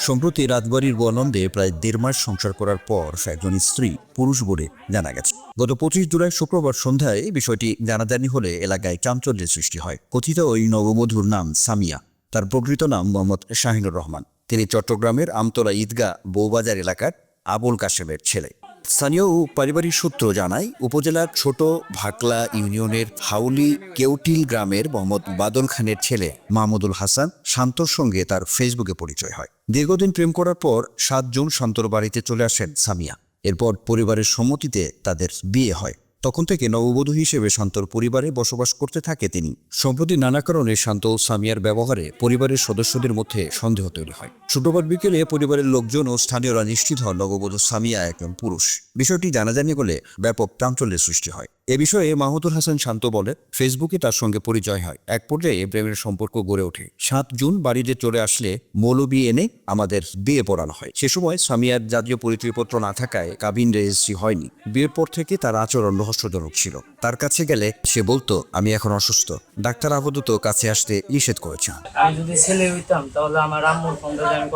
সম্প্রতি রাতবাড়ির বনন্দে প্রায় দেড় মাস সংসার করার পর একজন স্ত্রী পুরুষ বলে জানা গেছে। গত পঁচিশ জুলাই শুক্রবার সন্ধ্যায় বিষয়টি জানাজানি হলে এলাকায় চাঞ্চল্যের সৃষ্টি হয়। কথিত ওই নববধূর নাম সামিয়া। তার প্রকৃত নাম মোহাম্মদ শাহিনুর রহমান। তিনি চট্টগ্রামের আমতলা ঈদগা বৌবাজার এলাকার আবুল কাশেমের ছেলে। স্থানীয় পারিবারিক সূত্র জানায়, উপজেলার ছোট ভাকলা ইউনিয়নের হাউলি কেউটিল গ্রামের মোহাম্মদ বাদল খানের ছেলে মাহমুদুল হাসান শান্তর সঙ্গে তার ফেসবুকে পরিচয় হয়। দীর্ঘদিন প্রেম করার পর সাত জুন শান্তর বাড়িতে চলে আসেন সামিয়া। এরপর পরিবারের সম্মতিতে তাদের বিয়ে হয়। তখন থেকে নববধূ হিসেবে শান্তর পরিবারে বসবাস করতে থাকে তিনি। সম্প্রতি নানা কারণে শান্ত ও সামিয়ার ব্যবহারে পরিবারের সদস্যদের মধ্যে সন্দেহ তৈরি হয়। শুক্রবার বিকেলে পরিবারের লোকজন ও স্থানীয়রা নিশ্চিত হন নববধূ সামিয়া একজন পুরুষ। বিষয়টি জানাজানি হলে ব্যাপক প্রাঞ্চল্যের সৃষ্টি হয়। এ বিষয়ে মাহমুদুল হাসান শান্ত বলে ফেসবুকে তার সঙ্গে পরিচয় হয়। এক পর্যায়ে প্রেমের সম্পর্ক গড়ে ওঠে। সাত জুন বাড়িতে চলে আসলে মৌলবি এনে আমাদের বিয়ে পড়ানো হয়। সে সময় সামিয়ার জাতীয় পরিচয়পত্র না থাকায় কাবিন রেজিস্ট্রি হয়নি। বিয়ের পর থেকে তার আচরণ রহস্যজনক ছিল। তার কাছে গেলে সে বলতো, আমি এখন অসুস্থ। ডাক্তার আপাতত কাছে আসতে নিষেধ করেছেন আমি যদি ছেলে হইতাম, তাহলে আমার আম্মুর ফোন আমি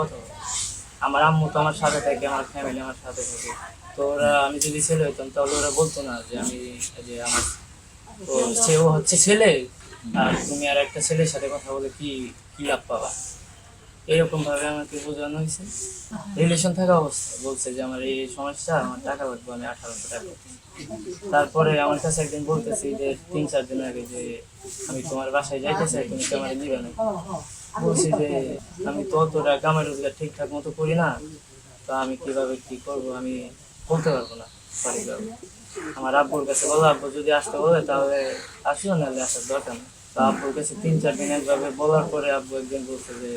আমার আম্মু তো আমার সাথে থাকে, আমার ফ্যামিলি আমার সাথে থাকে। তো ওরা আমি যদি ছেলে হইতাম তাহলে ওরা বলতো না যে আমি যে আমার তো সেও হচ্ছে ছেলে আর তুমি আর একটা ছেলের সাথে কথা বলে কি কি লাভ পাবা? এরকম ভাবে আমাকে বোঝানো হয়েছে। রিলেশন থাকা অবস্থায় বলছে যে আমার এই সমস্যা আমার টাকা লাগবে আমি আঠারোশো টাকা। তারপরে আমার কাছে একদিন বলতেছি যে তিন চার দিন আগে যে আমি তোমার বাসায় যাইতে চাই তুমি কি আমার নিবে না বলছি যে আমি তো অতটা কামের রোজগার ঠিকঠাক মতো করি না। তো আমি কীভাবে কি করব? আমি বলতে পারব না আমার আব্বুর কাছে বলো আব্বু যদি আসতে বলে তাহলে আসিও নাহলে আসার দরকার না তো আব্বুর কাছে তিন চার দিন একভাবে বলার পরে আব্বু একদিন বলছে যে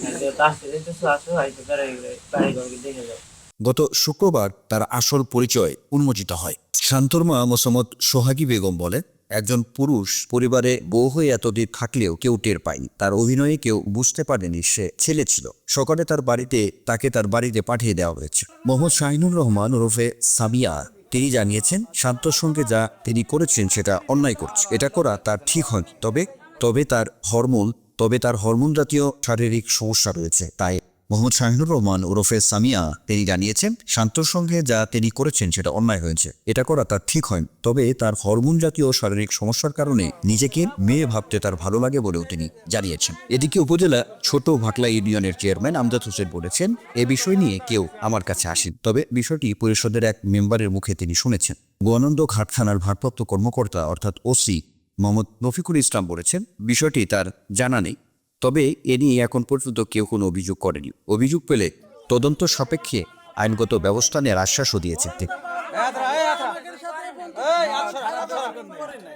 "হ্যাঁ, যেহেতু আসতে যেতেছো আসো আইতে বেড়াই বাড়ি দেখে যাও। গত শুক্রবার তার আসল পরিচয় উন্মোচিত হয়। শান্তর্মা মোসাম্মদ সোহাগী বেগম বলে একজন পুরুষ পরিবারে বউ হয়ে এতদিন থাকলেও কেউ টের পায়নি। তার অভিনয়ে কেউ বুঝতে পারেনি সে ছেলে ছিল। সকালে তার বাড়িতে তাকে তার বাড়িতে পাঠিয়ে দেওয়া হয়েছে। মোহাম্মদ শাহিনুর রহমান ওরফে সামিয়া, তিনি জানিয়েছেন শান্তর সঙ্গে যা তিনি করেছেন সেটা অন্যায় করছে। এটা করা তার ঠিক হয়নি। তবে তবে তার হরমোন, তবে তার হরমোন জাতীয় শারীরিক সমস্যা রয়েছে, তাই মোহাম্মদ শাহিনুর রহমান ওরফে সামিয়া তিনি জানিয়েছেন, শান্তর সঙ্গে যা তিনি করেছেন সেটা অন্যায় হয়েছে। এটা করা তার ঠিক হয়নি। তবে তার হরমোন জাতীয় শারীরিক সমস্যার কারণে নিজেকে মেয়ে ভাবতে তার ভালো লাগে বলেও তিনি জানিয়েছেন। এদিকে উপজেলা ছোট ভাকলা ইউনিয়নের চেয়ারম্যান আমজাদ হোসেন বলেছেন, এ বিষয় নিয়ে কেউ আমার কাছে আসেন। তবে বিষয়টি পরিষদের এক মেম্বারের মুখে তিনি শুনেছেন। গোয়ানন্দ ঘাট থানার ভারপ্রাপ্ত কর্মকর্তা অর্থাৎ ওসি মোহাম্মদ রফিকুল ইসলাম বলেছেন, বিষয়টি তার জানা নেই। তবে এ নিয়ে এখন পর্যন্ত কেউ কোনো অভিযোগ করেনি। অভিযোগ পেলে তদন্ত সাপেক্ষে আইনগত ব্যবস্থা নেওয়ার আশ্বাসও দিয়েছেন